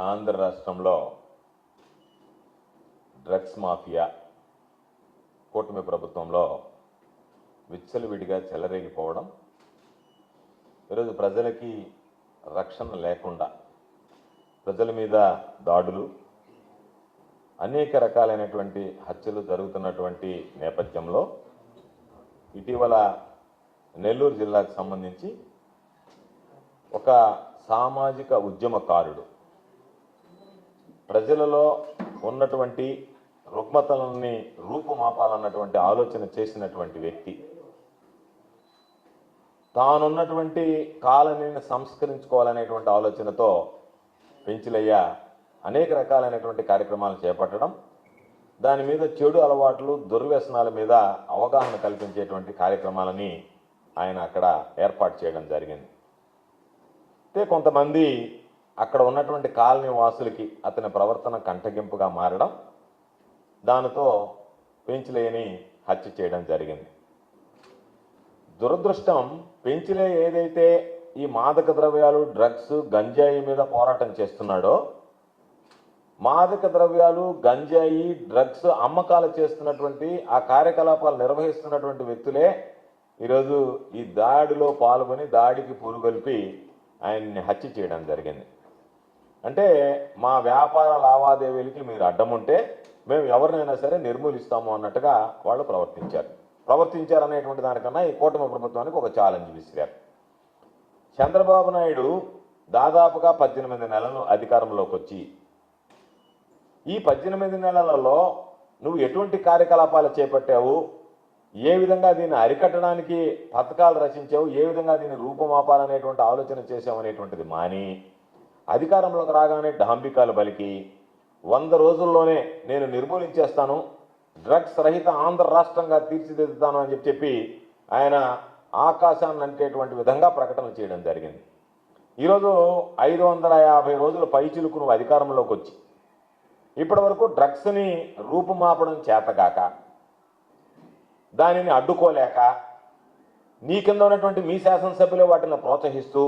ఆంధ్ర రాష్ట్రంలో drugs mafia కూటమి ప్రభుత్వంలో విచ్చలవిడిగా చెలరేగిపోవడం ఈరోజు ప్రజలకి రక్షణ లేకుండా ప్రజల మీద దాడులు అనేక రకాలైనటువంటి హత్యలు జరుగుతున్నటువంటి నేపథ్యంలో ఇటీవల నెల్లూరు జిల్లాకు సంబంధించి ఒక సామాజిక ఉద్యమకారుడు ప్రజలలో ఉన్నటువంటి రుగ్మతలని రూపుమాపాలన్నటువంటి ఆలోచన చేసినటువంటి వ్యక్తి. తానున్నటువంటి కాలనీని సంస్కరించుకోవాలనేటువంటి ఆలోచనతో పెంచిలయ్య అనేక రకాలైనటువంటి కార్యక్రమాలు చేపట్టడం దాని మీద చెడు అలవాట్లు దుర్వ్యసనాల మీద అవగాహన కల్పించేటువంటి కార్యక్రమాలని ఆయన అక్కడ ఏర్పాటు చేయడం జరిగింది. అయితే కొంతమంది అక్కడ ఉన్నటువంటి కాలనీ వాసులకి అతని ప్రవర్తన కంటగింపుగా మారడం దానితో పెంచిలేని హత్య చేయడం జరిగింది. దురదృష్టం పెంచిలే ఏదైతే ఈ మాదక ద్రవ్యాలు డ్రగ్స్ గంజాయి మీద పోరాటం చేస్తున్నాడో మాదక ద్రవ్యాలు గంజాయి డ్రగ్స్ అమ్మకాలు చేస్తున్నటువంటి ఆ కార్యకలాపాలు నిర్వహిస్తున్నటువంటి వ్యక్తులే ఈరోజు ఈ దాడిలో పాల్గొని దాడికి పురుగొల్పి ఆయన్ని హత్య చేయడం జరిగింది. అంటే మా వ్యాపార లావాదేవీలకి మీరు అడ్డం ఉంటే మేము ఎవరినైనా సరే నిర్మూలిస్తాము అన్నట్టుగా వాళ్ళు ప్రవర్తించారు. ప్రవర్తించారు అనేటువంటి దానికన్నా ఈ కూటమి ప్రభుత్వానికి ఒక ఛాలెంజ్ విసిరారు. చంద్రబాబు నాయుడు దాదాపుగా పద్దెనిమిది నెలలు అధికారంలోకి వచ్చి ఈ పద్దెనిమిది నెలలలో నువ్వు ఎటువంటి కార్యకలాపాలు చేపట్టావు? ఏ విధంగా దీన్ని అరికట్టడానికి పథకాలు రచించావు? ఏ విధంగా దీన్ని రూపుమాపాలనేటువంటి ఆలోచన చేసావు అనేటువంటిది మాని అధికారంలోకి రాగానే డాంబికాలు బలికి వంద రోజుల్లోనే నేను నిర్మూలించేస్తాను డ్రగ్స్ రహిత ఆంధ్ర రాష్ట్రంగా తీర్చిదిద్దుతాను అని చెప్పి చెప్పి ఆయన ఆకాశాన్ని అంటేటువంటి విధంగా ప్రకటన చేయడం జరిగింది. ఈరోజు ఐదు వందల యాభై రోజుల పైచిలుకు నువ్వు అధికారంలోకి వచ్చి ఇప్పటి వరకు డ్రగ్స్ని రూపుమాపడం చేతగాక దానిని అడ్డుకోలేక నీ కింద ఉన్నటువంటి మీ శాసనసభ్యులు వాటిని ప్రోత్సహిస్తూ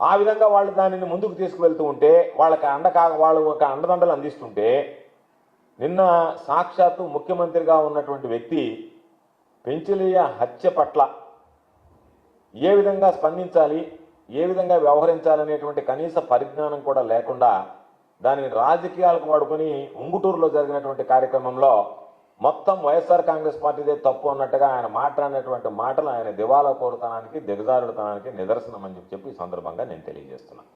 ఆ విధంగా వాళ్ళు దానిని ముందుకు తీసుకువెళ్తూ ఉంటే వాళ్ళకి అండ కాక వాళ్ళు ఒక అండదండలు అందిస్తుంటే నిన్న సాక్షాత్తు ముఖ్యమంత్రిగా ఉన్నటువంటి వ్యక్తి పెంచిలియ హత్య పట్ల ఏ విధంగా స్పందించాలి ఏ విధంగా వ్యవహరించాలనేటువంటి కనీస పరిజ్ఞానం కూడా లేకుండా దానిని రాజకీయాలకు వాడుకొని ఉంగుటూరులో జరిగినటువంటి కార్యక్రమంలో మొత్తం వైఎస్ఆర్ కాంగ్రెస్ పార్టీదే తప్పు అన్నట్టుగా ఆయన మాట్లాడినటువంటి మాటలు ఆయన దివాలా కోరుతనానికి దిగజారుడుతనానికి నిదర్శనం అని చెప్పి ఈ సందర్భంగా నేను తెలియజేస్తున్నాను.